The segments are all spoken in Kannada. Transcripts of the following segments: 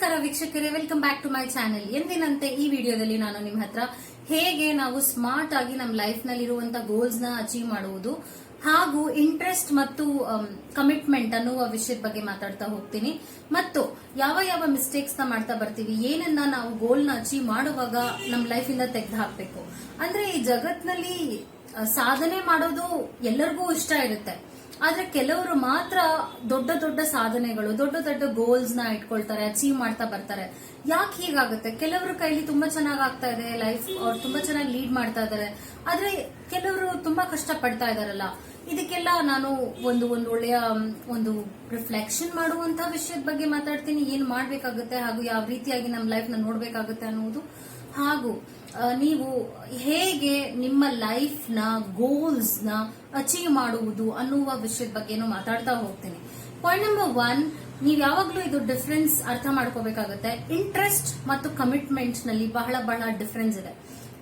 ನಮಸ್ಕಾರ ವೀಕ್ಷಕರೇ welcome back to my channel ಎಂದಿನಂತೆ ಈ ವಿಡಿಯೋದಲ್ಲಿ ನಾನು ನಿಮ್ಮ ಹತ್ರ ಹೇಗೆ ನಾವು ಸ್ಮಾರ್ಟ್ ಆಗಿ ನಮ್ಮ ಲೈಫ್ ನಲ್ಲಿರುವಂತ ಗೋಲ್ಸ್ನ ಅಚೀವ್ ಮಾಡುವುದು ಹಾಗೂ ಇಂಟ್ರೆಸ್ಟ್ ಮತ್ತು ಕಮಿಟ್ಮೆಂಟ್ ಅನ್ನುವ ವಿಷಯದ ಬಗ್ಗೆ ಮಾತಾಡ್ತಾ ಹೋಗ್ತೀನಿ. ಮತ್ತು ಯಾವ ಯಾವ ಮಿಸ್ಟೇಕ್ಸ್ನ ಮಾಡ್ತಾ ಬರ್ತೀವಿ, ಏನನ್ನ ನಾವು ಗೋಲ್ನ ಅಚೀವ್ ಮಾಡುವಾಗ ನಮ್ಮ ಲೈಫ್ ಇಂದ ತೆಗೆದು ಹಾಕ್ಬೇಕು. ಅಂದ್ರೆ ಈ ಜಗತ್ನಲ್ಲಿ ಸಾಧನೆ ಮಾಡೋದು ಎಲ್ಲರಿಗೂ ಇಷ್ಟ ಇರುತ್ತೆ. ಆದ್ರೆ ಕೆಲವರು ಮಾತ್ರ ದೊಡ್ಡ ದೊಡ್ಡ ಸಾಧನೆಗಳು, ದೊಡ್ಡ ದೊಡ್ಡ ಗೋಲ್ಸ್ನ ಇಟ್ಕೊಳ್ತಾರೆ ಅಚೀವ್ ಮಾಡ್ತಾ ಬರ್ತಾರೆ. ಯಾಕೆ ಹೀಗಾಗುತ್ತೆ? ಕೆಲವರು ಕೈಲಿ ತುಂಬಾ ಚೆನ್ನಾಗಿ ಆಗ್ತಾ ಇದೆ ಲೈಫ್ ಅವ್ರು ತುಂಬಾ ಚೆನ್ನಾಗಿ ಲೀಡ್ ಮಾಡ್ತಾ ಇದಾರೆ. ಆದ್ರೆ ಕೆಲವರು ತುಂಬಾ ಕಷ್ಟ ಪಡ್ತಾ ಇದಾರಲ್ಲ. ಇದಕ್ಕೆಲ್ಲ ನಾನು ಒಂದು ಒಂದು ಒಳ್ಳೆಯ, ಒಂದು ರಿಫ್ಲೆಕ್ಷನ್ ಮಾಡುವಂತ ವಿಷಯದ ಬಗ್ಗೆ ಮಾತಾಡ್ತೀನಿ. ಏನ್ ಮಾಡ್ಬೇಕಾಗುತ್ತೆ ಹಾಗೂ ಯಾವ ರೀತಿಯಾಗಿ ನಮ್ಮ ಲೈಫ್ನ ನೋಡ್ಬೇಕಾಗುತ್ತೆ ಅನ್ನುವುದು. ಹಾಗೂ ನೀವು ಹೇಗೆ ನಿಮ್ಮ ಲೈಫ್ನ ಗೋಲ್ಸ್ನ ಅಚೀವ್ ಮಾಡುವುದು ಅನ್ನುವ ವಿಷಯದ ಬಗ್ಗೆನೂ ಮಾತಾಡ್ತಾ ಹೋಗ್ತೀನಿ. ಪಾಯಿಂಟ್ ನಂಬರ್ ಒನ್ ನೀವು ಯಾವಾಗಲೂ ಇದು ಡಿಫ್ರೆನ್ಸ್ ಅರ್ಥ ಮಾಡ್ಕೋಬೇಕಾಗುತ್ತೆ. ಇಂಟ್ರೆಸ್ಟ್ ಮತ್ತು ಕಮಿಟ್ಮೆಂಟ್ನಲ್ಲಿ ಬಹಳ ಬಹಳ ಡಿಫ್ರೆನ್ಸ್ ಇದೆ.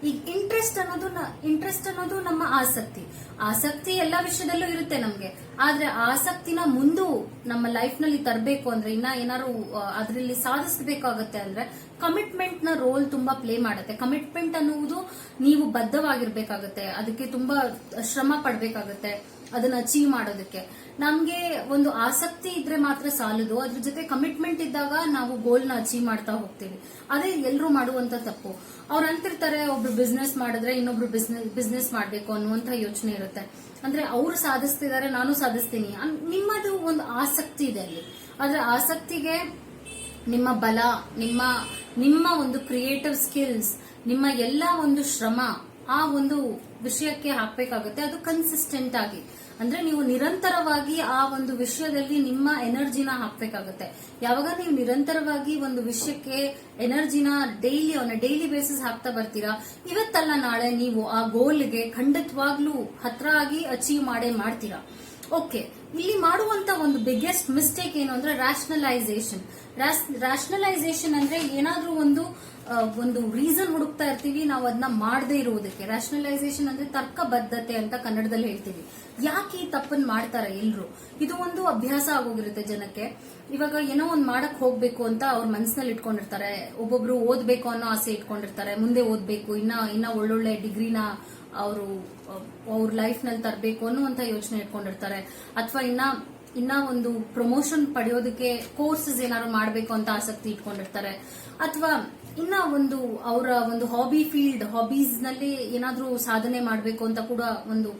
ಈಗ ಇಂಟ್ರೆಸ್ಟ್ ಅನ್ನೋದು ಇಂಟ್ರೆಸ್ಟ್ ಅನ್ನೋದು ನಮ್ಮ ಆಸಕ್ತಿ. ಆಸಕ್ತಿ ಎಲ್ಲ ವಿಷಯದಲ್ಲೂ ಇರುತ್ತೆ ನಮ್ಗೆ. ಆದ್ರೆ ಆಸಕ್ತಿನ ಮುಂದು ನಮ್ಮ ಲೈಫ್ನಲ್ಲಿ ತರಬೇಕು ಅಂದ್ರೆ ಇನ್ನ ಏನಾದ್ರು ಅದರಲ್ಲಿ ಸಾಧಿಸಬೇಕಾಗತ್ತೆ ಅಂದ್ರೆ ಕಮಿಟ್ಮೆಂಟ್ನ ರೋಲ್ ತುಂಬಾ ಪ್ಲೇ ಮಾಡುತ್ತೆ. ಕಮಿಟ್ಮೆಂಟ್ ಅನ್ನುವುದು ನೀವು ಬದ್ಧವಾಗಿರ್ಬೇಕಾಗತ್ತೆ. ಅದಕ್ಕೆ ತುಂಬಾ ಶ್ರಮ ಪಡ್ಬೇಕಾಗತ್ತೆ. ಅದನ್ನ ಅಚೀವ್ ಮಾಡೋದಕ್ಕೆ. ನಮ್ಗೆ ಒಂದು ಆಸಕ್ತಿ ಇದ್ರೆ ಮಾತ್ರ ಸಾಲದು. ಅದ್ರ ಜೊತೆ ಕಮಿಟ್ಮೆಂಟ್ ಇದ್ದಾಗ ನಾವು ಗೋಲ್ನ ಅಚೀವ್ ಮಾಡ್ತಾ ಹೋಗ್ತೀವಿ. ಅದೇ ಎಲ್ಲರೂ ಮಾಡುವಂತ ತಪ್ಪು. ಅವ್ರು ಅಂತಿರ್ತಾರೆ, ಒಬ್ರು ಬಿಸ್ನೆಸ್ ಮಾಡಿದ್ರೆ ಇನ್ನೊಬ್ರು ಬಿಸ್ನೆಸ್ ಬಿಸ್ನೆಸ್ ಮಾಡ್ಬೇಕು ಅನ್ನುವಂತ ಯೋಚನೆ ಇರುತ್ತೆ. ಅಂದ್ರೆ ಅವ್ರು ಸಾಧಿಸ್ತಿದ್ದಾರೆ ನಾನು ಸಾಧಿಸ್ತೀನಿ. ನಿಮ್ಮದು ಒಂದು ಆಸಕ್ತಿ ಇದೆ ಅಲ್ಲಿ. ಆದ್ರೆ ಆಸಕ್ತಿಗೆ ನಿಮ್ಮ ಬಲ, ನಿಮ್ಮ ನಿಮ್ಮ ಒಂದು ಕ್ರಿಯೇಟಿವ್ ಸ್ಕಿಲ್ಸ್ ನಿಮ್ಮ ಎಲ್ಲ ಒಂದು ಶ್ರಮ, ಆ ಒಂದು ವಿಷಯಕ್ಕೆ ಹಾಕ್ಬೇಕಾಗುತ್ತೆ. ಅದು ಕನ್ಸಿಸ್ಟೆಂಟ್ ಆಗಿ. ಅಂದ್ರೆ ನೀವು ನಿರಂತರವಾಗಿ ಆ ಒಂದು ವಿಷಯದಲ್ಲಿ ನಿಮ್ಮ ಎನರ್ಜಿನ ಹಾಕ್ಬೇಕಾಗುತ್ತೆ. ಯಾವಾಗ ನೀವು ನಿರಂತರವಾಗಿ ಒಂದು ವಿಷಯಕ್ಕೆ ಎನರ್ಜಿನ ಡೈಲಿ ಅವನ ಡೈಲಿ ಬೇಸಿಸ್ ಹಾಕ್ತಾ ಬರ್ತೀರಾ, ಇವತ್ತಲ್ಲ ನಾಳೆ ನೀವು ಆ ಗೋಲ್ಗೆ ಖಂಡಿತವಾಗ್ಲೂ ಹತ್ರ ಆಗಿ ಅಚೀವ್ ಮಾಡೇ ಮಾಡ್ತೀರಾ. ಓಕೆ ಇಲ್ಲಿ ಮಾಡುವಂತ ಒಂದು ಬಿಗ್ಗೆಸ್ಟ್ ಮಿಸ್ಟೇಕ್ ಏನು ಅಂದ್ರೆ ರಾಷನಲೈಸೇಷನ್ ರಾಷನಲೈಸೇಷನ್ ಅಂದ್ರೆ ಏನಾದ್ರೂ ಒಂದು ಒಂದು ರೀಸನ್ ಹುಡುಕ್ತಾ ಇರ್ತೀವಿ, ನಾವು ಅದನ್ನ ಮಾಡದೇ ಇರುವುದಕ್ಕೆ. ರಾಷನಲೈಸೇಷನ್ ಅಂದ್ರೆ ತರ್ಕಬದ್ಧತೆ ಅಂತ ಕನ್ನಡದಲ್ಲಿ ಹೇಳ್ತೀವಿ. ಯಾಕೆ ಈ ತಪ್ಪನ್ ಮಾಡ್ತಾರೆ ಎಲ್ರು? ಇದು ಒಂದು ಅಭ್ಯಾಸ ಆಗೋಗಿರುತ್ತೆ ಜನಕ್ಕೆ. ಇವಾಗ ಏನೋ ಒಂದ್ ಮಾಡಕ್ ಹೋಗ್ಬೇಕು ಅಂತ ಅವ್ರ ಮನಸ್ಸಿನಲ್ಲಿ ಇಟ್ಕೊಂಡಿರ್ತಾರೆ. ಒಬ್ಬೊಬ್ರು ಓದ್ಬೇಕು ಅನ್ನೋ ಆಸೆ ಇಟ್ಕೊಂಡಿರ್ತಾರೆ. ಮುಂದೆ ಓದ್ಬೇಕು, ಇನ್ನ ಇನ್ನ ಒಳ್ಳೊಳ್ಳೆ ಡಿಗ್ರಿನ ಅವರು, ಅವ್ರ ಲೈಫ್ನಲ್ಲಿ ತರಬೇಕು ಅನ್ನುವಂತ ಯೋಚನೆ ಇಟ್ಕೊಂಡಿರ್ತಾರೆ. ಅಥವಾ ಇನ್ನ ಇನ್ನ ಒಂದು ಪ್ರಮೋಷನ್ ಪಡೆಯೋದಕ್ಕೆ ಕೋರ್ಸಸ್ ಏನಾದ್ರು ಮಾಡಬೇಕು ಅಂತ ಆಸಕ್ತಿ ಇಟ್ಕೊಂಡಿರ್ತಾರೆ. ಅಥವಾ ಇನ್ನ ಒಂದು ಅವರ ಒಂದು ಹಾಬಿ ಫೀಲ್ಡ್ ಹಾಬೀಸ್ನಲ್ಲಿ ಏನಾದ್ರೂ ಸಾಧನೆ ಮಾಡಬೇಕು ಅಂತ ಕೂಡ ಒಂದು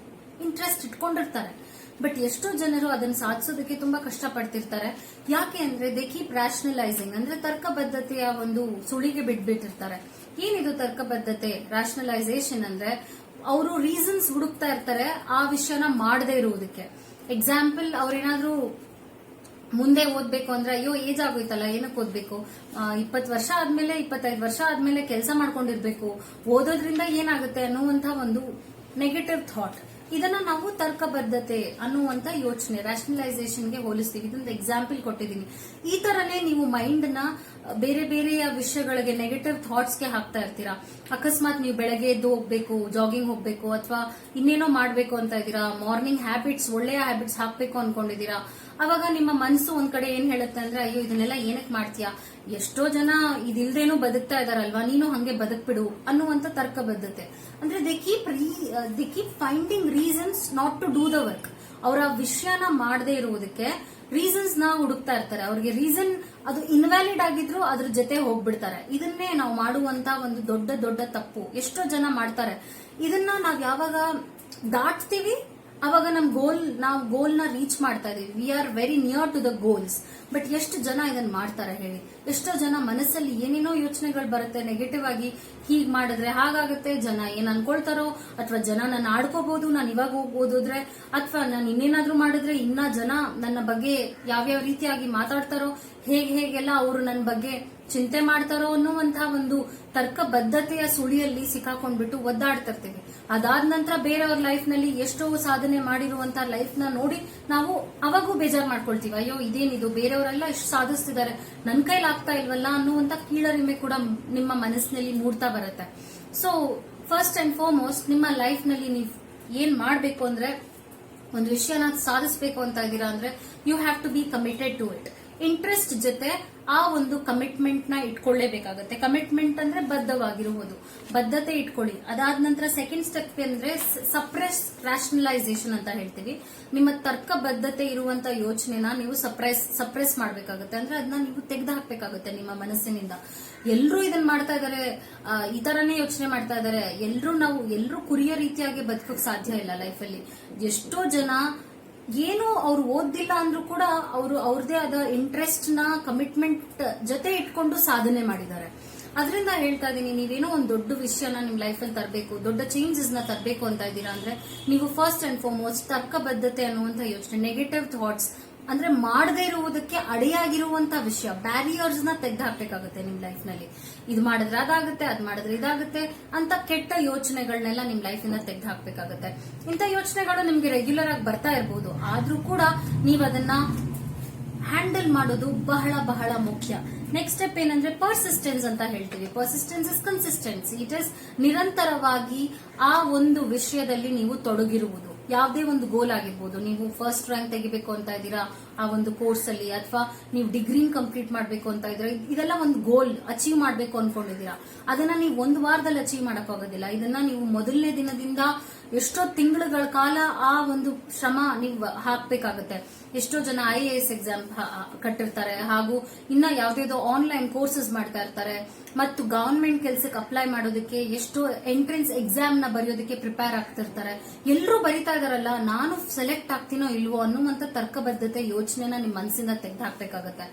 ಇಂಟ್ರೆಸ್ಟ್ ಇಟ್ಕೊಂಡಿರ್ತಾರೆ. ಬಟ್ ಎಷ್ಟೋ ಜನರು ಅದನ್ನು ಸಾಧಿಸೋದಕ್ಕೆ ತುಂಬಾ ಕಷ್ಟ ಪಡ್ತಿರ್ತಾರೆ ಯಾಕೆ ಅಂದ್ರೆ ದೇ ಕೀಪ್ ರಾಷನಲೈಸಿಂಗ್ ಅಂದ್ರೆ ತರ್ಕಬದ್ಧತೆಯ ಒಂದು ಸುಳಿಗೆ ಬಿಟ್ಬಿಟ್ಟಿರ್ತಾರೆ. ಏನಿದು ತರ್ಕಬದ್ಧತೆ? ರಾಷನಲೈಸೇಷನ್ ಅಂದ್ರೆ ಅವರು ರೀಸನ್ಸ್ ಹುಡುಕ್ತಾ ಇರ್ತಾರೆ, ಆ ವಿಷಯನ ಮಾಡದೇ ಇರುವುದಕ್ಕೆ. ಎಕ್ಸಾಂಪಲ್ ಅವ್ರೇನಾದ್ರೂ ಮುಂದೆ ಓದ್ಬೇಕು ಅಂದ್ರೆ, ಅಯ್ಯೋ ಏಜ್ ಆಗೋಯ್ತಲ್ಲ, ಏನಕ್ಕೆ ಓದ್ಬೇಕು? ಇಪ್ಪತ್ತು ವರ್ಷ ಆದ್ಮೇಲೆ, ಇಪ್ಪತ್ತೈದು ವರ್ಷ ಆದ್ಮೇಲೆ ಕೆಲಸ ಮಾಡ್ಕೊಂಡಿರ್ಬೇಕು. ಓದೋದ್ರಿಂದ ಏನಾಗುತ್ತೆ ಅನ್ನುವಂತ ಒಂದು ನೆಗೆಟಿವ್ ಥಾಟ್ ಇದನ್ನ ನಾವು ತರ್ಕಬದ್ಧತೆ ಅನ್ನುವಂತ ಯೋಚನೆ ರಾಷನಲೈಸೇಷನ್ಗೆ ಹೋಲಿಸ್ತೀವಿ. ಇದೊಂದು ಎಕ್ಸಾಂಪಲ್ ಕೊಟ್ಟಿದ್ದೀನಿ. ಈ ತರನೇ ನೀವು ಮೈಂಡ್ನ ಬೇರೆ ಬೇರೆಯ ವಿಷಯಗಳಿಗೆ ನೆಗೆಟಿವ್ ಥಾಟ್ಸ್ಗೆ ಹಾಕ್ತಾ ಇರ್ತೀರಾ? ಅಕಸ್ಮಾತ್ ನೀವು ಬೆಳಗ್ಗೆ ಎದ್ದು ಹೋಗ್ಬೇಕು ಜಾಗಿಂಗ್ ಹೋಗ್ಬೇಕು, ಅಥವಾ ಇನ್ನೇನೋ ಮಾಡ್ಬೇಕು ಅಂತ ಇದ್ದೀರಾ? ಮಾರ್ನಿಂಗ್ ಹ್ಯಾಬಿಟ್ಸ್ ಒಳ್ಳೆಯ ಹ್ಯಾಬಿಟ್ಸ್ ಹಾಕ್ಬೇಕು ಅನ್ಕೊಂಡಿದ್ದೀರಾ? ಅವಾಗ ನಿಮ್ಮ ಮನಸ್ಸು ಒಂದ್ ಕಡೆ ಏನ್ ಹೇಳುತ್ತೆ ಅಂದ್ರೆ, ಅಯ್ಯೋ, ಇದನ್ನೆಲ್ಲ ಏನಕ್ಕೆ ಮಾಡ್ತೀಯಾ? ಎಷ್ಟೋ ಜನ ಇದಿಲ್ದೇನು ಬದುಕ್ತಾ ಇದಾರಲ್ವಾ ನೀನು ಹಂಗೆ ಬದುಕ್ಬಿಡು ಅನ್ನುವಂತ ತರ್ಕಬದ್ಧತೆ ಅಂದ್ರೆ they keep they keep finding reasons not to do the work ಅವರ ವಿಷಯನ ಮಾಡದೇ ಇರುವುದಕ್ಕೆ ರೀಸನ್ಸ್ನ ಹುಡುಕ್ತಾ ಇರ್ತಾರೆ. ಅವ್ರಿಗೆ ರೀಸನ್ ಅದು ಇನ್ವ್ಯಾಲಿಡ್ ಆಗಿದ್ರು ಅದ್ರ ಜೊತೆ ಹೋಗ್ಬಿಡ್ತಾರೆ. ಇದನ್ನೇ ನಾವು ಮಾಡುವಂತ ಒಂದು ದೊಡ್ಡ ದೊಡ್ಡ ತಪ್ಪು. ಎಷ್ಟೋ ಜನ ಮಾಡ್ತಾರೆ. ಇದನ್ನ ನಾವ್ ಯಾವಾಗ ದಾಟ್ತೀವಿ ಅವಾಗ ನಮ್ ಗೋಲ್ ನಾವು ಗೋಲ್ನ ರೀಚ್ ಮಾಡ್ತಾ ಇದೀವಿ. We are very near to the goals but ಎಷ್ಟು ಜನ ಇದನ್ನ ಮಾಡ್ತಾರೆ ಹೇಳಿ? ಎಷ್ಟೋ ಜನ ಮನಸ್ಸಲ್ಲಿ ಏನೇನೋ ಯೋಚನೆಗಳು ಬರುತ್ತೆ ನೆಗೆಟಿವ್ ಆಗಿ ಹೀಗ್ ಮಾಡಿದ್ರೆ ಹಾಗಾಗುತ್ತೆ, ಜನ ಏನ್ ಅನ್ಕೊಳ್ತಾರೋ, ಅಥವಾ ಜನ ನನ್ನ ಆಡ್ಕೋಬಹುದು ನಾನು ಇವಾಗ ಅಂದ್ರೆ ಅಥವಾ ನಾನು ಇನ್ನೇನಾದ್ರೂ ಮಾಡಿದ್ರೆ ಇನ್ನ ಜನ ನನ್ನ ಬಗ್ಗೆ ಯಾವ್ಯಾವ ರೀತಿಯಾಗಿ ಮಾತಾಡ್ತಾರೋ, ಹೇಗೆ ಹೇಗೆಲ್ಲ ಅವರು ನನ್ನ ಬಗ್ಗೆ ಚಿಂತೆ ಮಾಡ್ತಾರೋ ಅನ್ನುವಂತಹ ಒಂದು ತರ್ಕಬದ್ಧತೆಯ ಸುಳಿಯಲ್ಲಿ ಸಿಕ್ಕಾಕೊಂಡ್ಬಿಟ್ಟು ಒದ್ದಾಡ್ತಿರ್ತೀವಿ. ಅದಾದ ನಂತರ ಬೇರೆಯವ್ರ ಲೈಫ್ನಲ್ಲಿ ಎಷ್ಟೋ ಸಾಧನೆ ಮಾಡಿರುವಂತ ಲೈಫ್ನ ನೋಡಿ ನಾವು ಅವಾಗೂ ಬೇಜಾರ್ ಮಾಡ್ಕೊಳ್ತೀವಿ. ಅಯ್ಯೋ, ಇದೇನಿದು? ಬೇರೆಯವರೆಲ್ಲ ಎಷ್ಟು ಸಾಧಿಸ್ತಿದ್ದಾರೆ. ನನ್ ಕೈಲಿ ಆಗ್ತಾ ಇಲ್ವಲ್ಲ ಅನ್ನುವಂತ ಕೀಳರಿಮೆ ಕೂಡ ನಿಮ್ಮ ಮನಸ್ಸಿನಲ್ಲಿ ಮೂಡ್ತಾ ಬರುತ್ತೆ. ಸೊ ಫಸ್ಟ್ ಅಂಡ್ ಫಾರ್ಮೋಸ್ಟ್ ನಿಮ್ಮ ಲೈಫ್ನಲ್ಲಿ ನೀವು ಏನ್ ಮಾಡ್ಬೇಕು ಅಂದ್ರೆ, ಒಂದು ವಿಷಯನ ಸಾಧಿಸಬೇಕು ಅಂತ ಇದ್ದೀರಾ ಅಂದ್ರೆ you have to be committed to it interest ಜೊತೆ ಆ ಒಂದು ಕಮಿಟ್ಮೆಂಟ್ನ ಇಟ್ಕೊಳ್ಳೇಬೇಕಾಗುತ್ತೆ. ಕಮಿಟ್ಮೆಂಟ್ ಅಂದ್ರೆ ಬದ್ಧವಾಗಿರುವುದು. ಬದ್ಧತೆ ಇಟ್ಕೊಳ್ಳಿ. ಅದಾದ ನಂತರ ಸೆಕೆಂಡ್ ಸ್ಟೆಪ್ ಅಂದ್ರೆ ಸಪ್ರೆಸ್ ರಾಷನಲೈಸೇಷನ್ ಅಂತ ಹೇಳ್ತೀವಿ. ನಿಮ್ಮ ತರ್ಕ ಬದ್ಧತೆ ಇರುವಂತ ಯೋಚನೆನ ನೀವು ಸಪ್ರೆಸ್ ಸಪ್ರೆಸ್ ಮಾಡಬೇಕಾಗುತ್ತೆ. ಅಂದ್ರೆ ಅದನ್ನ ನೀವು ತೆಗೆದು ಹಾಕ್ಬೇಕಾಗುತ್ತೆ ನಿಮ್ಮ ಮನಸ್ಸಿನಿಂದ. ಎಲ್ಲರೂ ಇದನ್ನ ಮಾಡ್ತಾ ಇದಾರೆ ಈ ತರನೇ ಯೋಚನೆ ಮಾಡ್ತಾ ಇದಾರೆ. ಎಲ್ಲರೂ ನಾವು ಎಲ್ಲರೂ ಕುರಿಯ ರೀತಿಯಾಗಿ ಬದುಕೋಕ್ ಸಾಧ್ಯ ಇಲ್ಲ ಲೈಫಲ್ಲಿ ಎಷ್ಟೋ ಜನ ಏನು ಅವ್ರು ಓದಿಲ್ಲ ಅಂದ್ರೂ ಕೂಡ ಅವರು ಅವ್ರದೇ ಆದ ಇಂಟ್ರೆಸ್ಟ್ನ ಕಮಿಟ್ಮೆಂಟ್ ಜೊತೆ ಇಟ್ಕೊಂಡು ಸಾಧನೆ ಮಾಡಿದ್ದಾರೆ. ಅದರಿಂದ ಹೇಳ್ತಾ ಇದ್ದೀನಿ ನೀವೇನೋ ಒಂದು ದೊಡ್ಡ ವಿಷಯನ ನಿಮ್ ಲೈಫಲ್ಲಿ ತರಬೇಕು, ದೊಡ್ಡ ಚೇಂಜಸ್ನ ತರಬೇಕು ಅಂತ ಇದ್ದೀರಾ ಅಂದ್ರೆ, ನೀವು ಫಸ್ಟ್ ಅಂಡ್ ಫಾರ್ಮೋಸ್ಟ್ ತರ್ಕಬದ್ಧತೆ ಅನ್ನುವಂಥ ಯೋಚನೆ ನೆಗೆಟಿವ್ ಥಾಟ್ಸ್ ಅಂದ್ರೆ ಮಾಡದೇ ಇರುವುದಕ್ಕೆ ಅಡೆಯಾಗಿರುವಂತ ವಿಷಯ. ಬ್ಯಾರಿಯರ್ಸ್ನ ತೆಗೆದು ಹಾಕಬೇಕಾಗುತ್ತೆ ನಿಮ್ ಲೈಫ್ನಲ್ಲಿ ಇದು ಮಾಡಿದ್ರೆ ಅದಾಗುತ್ತೆ, ಅದ್ ಮಾಡಿದ್ರೆ ಇದಾಗುತ್ತೆ ಅಂತ ಕೆಟ್ಟ ಯೋಚನೆಗಳನ್ನೆಲ್ಲ ನಿಮ್ ಲೈಫ್ ಇಂದ ತೆಗೆದು ಹಾಕ್ಬೇಕಾಗುತ್ತೆ. ಇಂಥ ಯೋಚನೆಗಳು ನಿಮ್ಗೆ ರೆಗ್ಯುಲರ್ ಆಗಿ ಬರ್ತಾ ಇರಬಹುದು ಆದ್ರೂ ಕೂಡ ನೀವ್ ಅದನ್ನ ಹ್ಯಾಂಡಲ್ ಮಾಡೋದು ಬಹಳ ಬಹಳ ಮುಖ್ಯ. ನೆಕ್ಸ್ಟ್ ಸ್ಟೆಪ್ ಏನಂದ್ರೆ ಪರ್ಸಿಸ್ಟೆನ್ಸ್ ಅಂತ ಹೇಳ್ತೀವಿ. Persistence is consistency it is ನಿರಂತರವಾಗಿ ಆ ಒಂದು ವಿಷಯದಲ್ಲಿ ನೀವು ತೊಡಗಿರುವುದು. ಯಾವುದೇ ಒಂದು ಗೋಲ್ ಆಗಿರ್ಬೋದು ನೀವು ಫಸ್ಟ್ ರ್ಯಾಂಕ್ ತೆಗಿಬೇಕು ಅಂತ ಇದ್ದೀರಾ ಆ ಒಂದು ಕೋರ್ಸ್ ಅಲ್ಲಿ ಅಥವಾ ನೀವು ಡಿಗ್ರಿನ್ ಕಂಪ್ಲೀಟ್ ಮಾಡಬೇಕು ಅಂತ ಇದ್ರೆ ಇದೆಲ್ಲ ಒಂದು ಗೋಲ್ ಅಚೀವ್ ಮಾಡಬೇಕು ಅನ್ಕೊಂಡಿದ್ದೀರಾ? ಅದನ್ನ ನೀವು ಒಂದು ವಾರದಲ್ಲಿ ಅಚೀವ್ ಮಾಡಕ್ ಆಗೋದಿಲ್ಲ. ಇದನ್ನ ನೀವು ಮೊದಲನೇ ದಿನದಿಂದ ಎಷ್ಟೋ ತಿಂಗಳುಗಳ ಕಾಲ ಆ ಒಂದು ಶ್ರಮ ನೀವು ಹಾಕ್ಬೇಕಾಗತ್ತೆ. ಎಷ್ಟೋ ಜನ ಐ ಎ ಎಸ್ ಎಕ್ಸಾಮ್ ಕಟ್ಟಿರ್ತಾರೆ. ಹಾಗೂ ಇನ್ನ ಯಾವ್ದಾವ್ದೋ ಆನ್ಲೈನ್ ಕೋರ್ಸಸ್ ಮಾಡ್ತಾ ಇರ್ತಾರೆ. ಮತ್ತು ಗವರ್ಮೆಂಟ್ ಕೆಲ್ಸಕ್ಕೆ ಅಪ್ಲೈ ಮಾಡೋದಕ್ಕೆ ಎಷ್ಟೋ ಎಂಟ್ರೆನ್ಸ್ ಎಕ್ಸಾಮ್ನ ಬರೆಯೋದಕ್ಕೆ ಪ್ರಿಪೇರ್ ಆಗ್ತಿರ್ತಾರೆ. ಎಲ್ಲರೂ ಬರಿತಾ ಇದಾರಲ್ಲ, ನಾನು ಸೆಲೆಕ್ಟ್ ಆಗ್ತೀನೋ ಇಲ್ವೋ ಅನ್ನುವಂತ ತರ್ಕಬದ್ಧತೆ ಯೋಚನೆನ ನಿಮ್ ಮನಸ್ಸಿಂದ ತೆಗೆದು ಹಾಕ್ಬೇಕಾಗುತ್ತೆ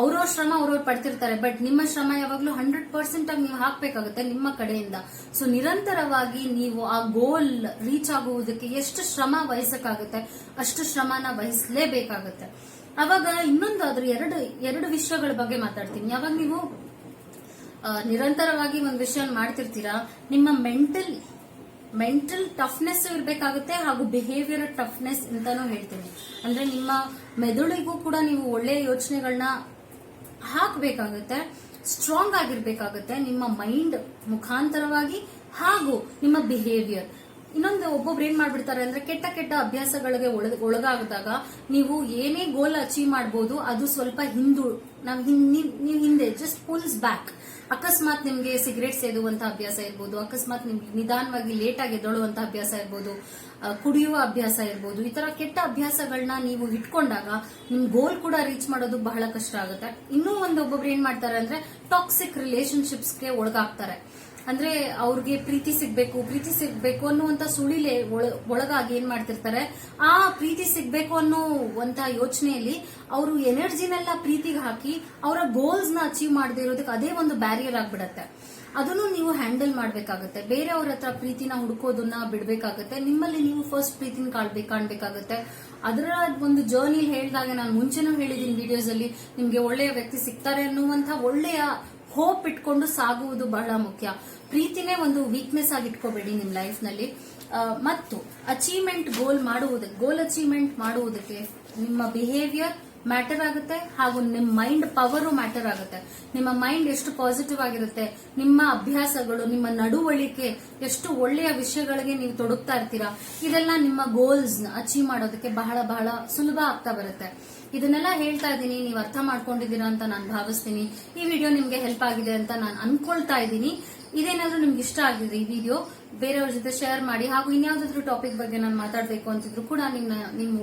ಅವ್ರವ್ರ ಶ್ರಮ ಅವ್ರವ್ರು ಪಡ್ತಿರ್ತಾರೆ, ಬಟ್ ನಿಮ್ಮ ಶ್ರಮ ಯಾವಾಗ್ಲೂ ಹಂಡ್ರೆಡ್ ಪರ್ಸೆಂಟ್ ಆಗಿ ನೀವು ಹಾಕ್ಬೇಕಾಗುತ್ತೆ ನಿಮ್ಮ ಕಡೆಯಿಂದ. ಸೊ ನಿರಂತರವಾಗಿ ನೀವು ಆ ಗೋಲ್ ರೀಚ್ ಆಗುವುದಕ್ಕೆ ಎಷ್ಟು ಶ್ರಮ ವಹಿಸಕ್ಕಾಗತ್ತೆ, ಅಷ್ಟು ಶ್ರಮನ ವಹಿಸಲೇಬೇಕಾಗುತ್ತೆ. ಅವಾಗ ಇನ್ನೊಂದಾದ್ರೂ ಎರಡು ಎರಡು ವಿಷಯಗಳ ಬಗ್ಗೆ ಮಾತಾಡ್ತೀನಿ. ಯಾವಾಗ ನೀವು ನಿರಂತರವಾಗಿ ಒಂದು ವಿಷಯ ಮಾಡ್ತಿರ್ತೀರಾ, ನಿಮ್ಮ ಮೆಂಟಲ್ ಮೆಂಟಲ್ ಟಫ್ನೆಸ್ ಇರಬೇಕಾಗುತ್ತೆ ಹಾಗೂ ಬಿಹೇವಿಯರ್ ಟಫ್ನೆಸ್ ಅಂತಾನು ಹೇಳ್ತೀನಿ. ಅಂದ್ರೆ ನಿಮ್ಮ ಮೆದುಳಿಗೂ ಕೂಡ ನೀವು ಒಳ್ಳೆಯ ಯೋಚನೆಗಳನ್ನ ಹಾಕಬೇಕಾಗುತ್ತೆ ಸ್ಟ್ರಾಂಗ್ ಆಗಿರ್ಬೇಕಾಗುತ್ತೆ ನಿಮ್ಮ ಮೈಂಡ್ ಮುಖಾಂತರವಾಗಿ ಹಾಗೂ ನಿಮ್ಮ ಬಿಹೇವಿಯರ್ ಇನ್ನೊಂದು ಒಬ್ಬೊಬ್ರು ಏನ್ ಮಾಡ್ಬಿಡ್ತಾರೆ ಅಂದ್ರೆ ಕೆಟ್ಟ ಕೆಟ್ಟ ಅಭ್ಯಾಸಗಳಿಗೆ ಒಳ- ಒಳಗಾಗದಾಗ ನೀವು ಏನೇ ಗೋಲ್ ಅಚೀವ್ ಮಾಡಬಹುದು ಅದು ಸ್ವಲ್ಪ ಹಿಂದು, ನಾವು ನೀವು ಹಿಂದೆ ಜಸ್ಟ್ ಪುಲ್ಸ್ ಬ್ಯಾಕ್ ಅಕಸ್ಮಾತ್ ನಿಮ್ಗೆ ಸಿಗರೇಟ್ ಸೇದುವಂತ ಅಭ್ಯಾಸ ಇರ್ಬೋದು, ಅಕಸ್ಮಾತ್ ನಿಮ್ಗೆ ನಿಧಾನವಾಗಿ ಲೇಟ್ ಆಗಿ ಅಭ್ಯಾಸ ಇರ್ಬೋದು ಕುಡಿಯುವ ಅಭ್ಯಾಸ ಇರ್ಬೋದು, ಈ ತರ ಕೆಟ್ಟ ಅಭ್ಯಾಸಗಳನ್ನ ನೀವು ಇಟ್ಕೊಂಡಾಗ ನಿಮ್ ಗೋಲ್ ಕೂಡ ರೀಚ್ ಮಾಡೋದು ಬಹಳ ಕಷ್ಟ ಆಗುತ್ತೆ. ಇನ್ನೂ ಒಂದು ಒಬ್ಬೊಬ್ರು ಏನ್ ಮಾಡ್ತಾರೆ ಅಂದ್ರೆ ಟಾಕ್ಸಿಕ್ ರಿಲೇಶನ್ಶಿಪ್ಸ್ಗೆ ಒಳಗಾಗ್ತಾರೆ. ಅಂದ್ರೆ ಅವ್ರಿಗೆ ಪ್ರೀತಿ ಸಿಗ್ಬೇಕು ಪ್ರೀತಿ ಸಿಗ್ಬೇಕು ಅನ್ನುವಂತ ಸುಳಿಲೆ ಒಳ- ಒಳಗಾಗಿ ಏನ್ ಮಾಡ್ತಿರ್ತಾರೆ, ಆ ಪ್ರೀತಿ ಸಿಗ್ಬೇಕು ಅನ್ನುವಂತ ಯೋಚನೆಯಲ್ಲಿ ಅವರು ಎನರ್ಜಿನೆಲ್ಲ ಪ್ರೀತಿಗೆ ಹಾಕಿ ಅವರ ಗೋಲ್ಸ್ನ ಅಚೀವ್ ಮಾಡದೇ ಇರೋದಕ್ಕೆ ಅದೇ ಒಂದು ಬ್ಯಾರಿಯರ್ ಆಗ್ಬಿಡತ್ತೆ. ಅದನ್ನು ನೀವು ಹ್ಯಾಂಡಲ್ ಮಾಡಬೇಕಾಗುತ್ತೆ. ಬೇರೆಯವ್ರ ಹತ್ರ ಪ್ರೀತಿನ ಹುಡುಕೋದನ್ನ ಬಿಡ್ಬೇಕಾಗತ್ತೆ. ನಿಮ್ಮಲ್ಲಿ ನೀವು ಫಸ್ಟ್ ಪ್ರೀತಿನ ಕಾಣ್ಬೇಕು ಕಾಣ್ಬೇಕಾಗತ್ತೆ. ಅದರ ಒಂದು ಜರ್ನಿ ಹೇಳಿದಾಗ ನಾನು ಮುಂಚೆನೂ ಹೇಳಿದ್ದೀನಿ ವಿಡಿಯೋಸ್ ಅಲ್ಲಿ, ನಿಮ್ಗೆ ಒಳ್ಳೆಯ ವ್ಯಕ್ತಿ ಸಿಗ್ತಾರೆ ಅನ್ನುವಂತ ಒಳ್ಳೆಯ ಹೋಪ್ ಇಟ್ಕೊಂಡು ಸಾಗುವುದು ಬಹಳ ಮುಖ್ಯ. ಪ್ರೀತಿನೇ ಒಂದು ವೀಕ್ನೆಸ್ ಆಗಿ ಇಟ್ಕೋಬೇಡಿ ನಿಮ್ ಲೈಫ್ನಲ್ಲಿ. ಮತ್ತು ಅಚೀವ್ಮೆಂಟ್ ಗೋಲ್ ಮಾಡುವುದಕ್ಕೆ ಗೋಲ್ ಅಚೀವ್ಮೆಂಟ್ ಮಾಡುವುದಕ್ಕೆ ನಿಮ್ಮ ಬಿಹೇವಿಯರ್ ಮ್ಯಾಟರ್ ಆಗುತ್ತೆ ಹಾಗೂ ನಿಮ್ಮ ಮೈಂಡ್ ಪವರು ಮ್ಯಾಟರ್ ಆಗುತ್ತೆ. ನಿಮ್ಮ ಮೈಂಡ್ ಎಷ್ಟು ಪಾಸಿಟಿವ್ ಆಗಿರುತ್ತೆ, ನಿಮ್ಮ ಅಭ್ಯಾಸಗಳು, ನಿಮ್ಮ ನಡುವಳಿಕೆ ಎಷ್ಟು ಒಳ್ಳೆಯ ವಿಷಯಗಳಿಗೆ ನೀವು ತೊಡಗ್ತಾ ಇರ್ತೀರಾ, ಇದೆಲ್ಲ ನಿಮ್ಮ ಗೋಲ್ಸ್ ಅಚೀವ್ ಮಾಡೋದಕ್ಕೆ ಬಹಳ ಬಹಳ ಸುಲಭ ಆಗ್ತಾ ಬರುತ್ತೆ. ಇದನ್ನೆಲ್ಲ ಹೇಳ್ತಾ ಇದ್ದೀನಿ, ನೀವು ಅರ್ಥ ಮಾಡ್ಕೊಂಡಿದ್ದೀರಾ ಅಂತ ನಾನು ಭಾವಿಸ್ತೀನಿ. ಈ ವಿಡಿಯೋ ನಿಮ್ಗೆ ಹೆಲ್ಪ್ ಆಗಿದೆ ಅಂತ ನಾನು ಅನ್ಕೊಳ್ತಾ ಇದ್ದೀನಿ. ಇದೇನಾದ್ರೂ ನಿಮ್ಗೆ ಇಷ್ಟ ಆಗಿದೆ ಈ ವಿಡಿಯೋ ಬೇರೆಯವ್ರ ಜೊತೆ ಶೇರ್ ಮಾಡಿ ಹಾಗೂ ಇನ್ಯಾವುದಾದ್ರೂ ಟಾಪಿಕ್ ಬಗ್ಗೆ ನಾನು ಮಾತಾಡಬೇಕು ಅಂತಿದ್ರು ಕೂಡ ನಿಮ್ಮ ನೀವು